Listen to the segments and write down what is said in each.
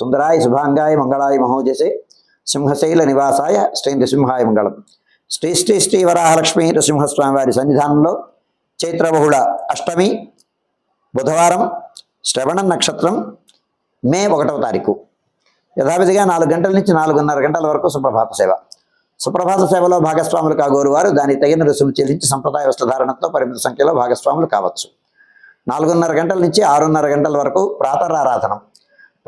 సుందరాయ శుభాంగాయ మంగళాయ మహోజసే సింహశైల నివాసాయ శ్రీ నృసింహాయ మంగళం. శ్రీ శ్రీ శ్రీ వరాహలక్ష్మి నృసింహస్వామి వారి సన్నిధానంలో చైత్రబహుళ అష్టమి బుధవారం శ్రవణం నక్షత్రం మే ఒకటవ తారీఖు. యథావిధిగా నాలుగు గంటల నుంచి నాలుగున్నర గంటల వరకు సుప్రభాత సేవ. సుప్రభాత సేవలో భాగస్వాములు కాగోరు వారు దానికి తగిన రుసుము చెల్లించి సంప్రదాయ వస్త్రధారణతో పరిమిత సంఖ్యలో భాగస్వాములు కావచ్చు. నాలుగున్నర గంటల నుంచి ఆరున్నర గంటల వరకు ప్రాతరారాధనం.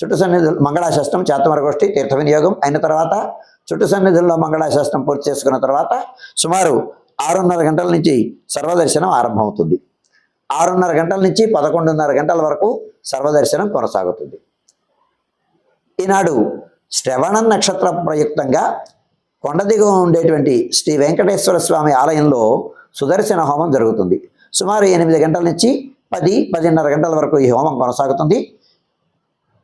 చుట్టు సన్నిధులు మంగళాశాస్త్రం చేతమరగోష్ఠి తీర్థ వినియోగం అయిన తర్వాత చుట్టు సన్నిధుల్లో మంగళాశాస్త్రం పూర్తి చేసుకున్న తర్వాత సుమారు ఆరున్నర గంటల నుంచి సర్వదర్శనం ఆరంభమవుతుంది. ఆరున్నర గంటల నుంచి పదకొండున్నర గంటల వరకు సర్వదర్శనం కొనసాగుతుంది. ఈనాడు శ్రవణ నక్షత్ర ప్రయుక్తంగా కొండ దిగువ ఉండేటువంటి శ్రీ వెంకటేశ్వర స్వామి ఆలయంలో సుదర్శన హోమం జరుగుతుంది. సుమారు ఎనిమిది గంటల నుంచి పది పదిన్నర గంటల వరకు ఈ హోమం కొనసాగుతుంది.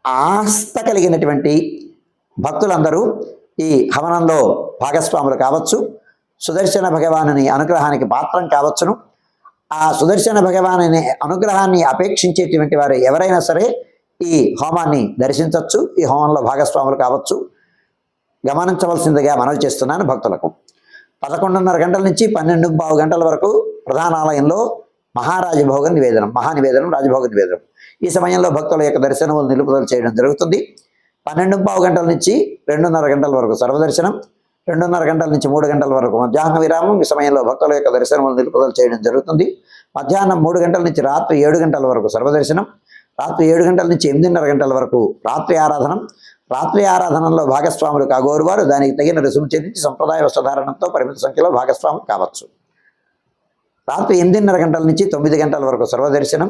ఆస్థ కలిగినటువంటి భక్తులందరూ ఈ హవనంలో భాగస్వాములు కావచ్చు సుదర్శన భగవానుని అనుగ్రహానికి పాత్రం కావచ్చును. ఆ సుదర్శన భగవానుని అనుగ్రహాన్ని అపేక్షించేటువంటి వారు ఎవరైనా సరే ఈ హోమాన్ని దర్శించవచ్చు ఈ హోమంలో భాగస్వాములు కావచ్చు. గమనించవలసిందిగా మనవి చేస్తున్నాను భక్తులకు. పదకొండున్నర గంటల నుంచి పన్నెండు పావు గంటల వరకు ప్రధాన ఆలయంలో మహారాజభోగ నివేదనం మహానివేదనం రాజభోగ నివేదనం. ఈ సమయంలో భక్తుల యొక్క దర్శనములు నిలుపుదల చేయడం జరుగుతుంది. పన్నెండు పావు గంటల నుంచి రెండున్నర గంటల వరకు సర్వదర్శనం రెండున్నర గంటల నుంచి మూడు గంటల వరకు మధ్యాహ్న విరామం. ఈ సమయంలో భక్తుల యొక్క దర్శనములు నిలుపుదల చేయడం జరుగుతుంది. మధ్యాహ్నం మూడు గంటల నుంచి రాత్రి ఏడు గంటల వరకు సర్వదర్శనం రాత్రి ఏడు గంటల నుంచి ఎనిమిదిన్నర గంటల వరకు రాత్రి ఆరాధనం. రాత్రి ఆరాధనలో భాగస్వాములు కాగోరు వారు దానికి తగిన రుసుము చెల్లించి సంప్రదాయ వస్త్రధారణంతో పరిమిత సంఖ్యలో భాగస్వాములు కావచ్చు. రాత్రి ఎనిమిదిన్నర గంటల నుంచి తొమ్మిది గంటల వరకు సర్వదర్శనం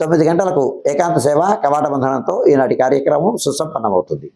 తొమ్మిది గంటలకు ఏకాంత సేవ కవాట బంధనంతో ఈనాటి కార్యక్రమం సుసంపన్నమవుతుంది.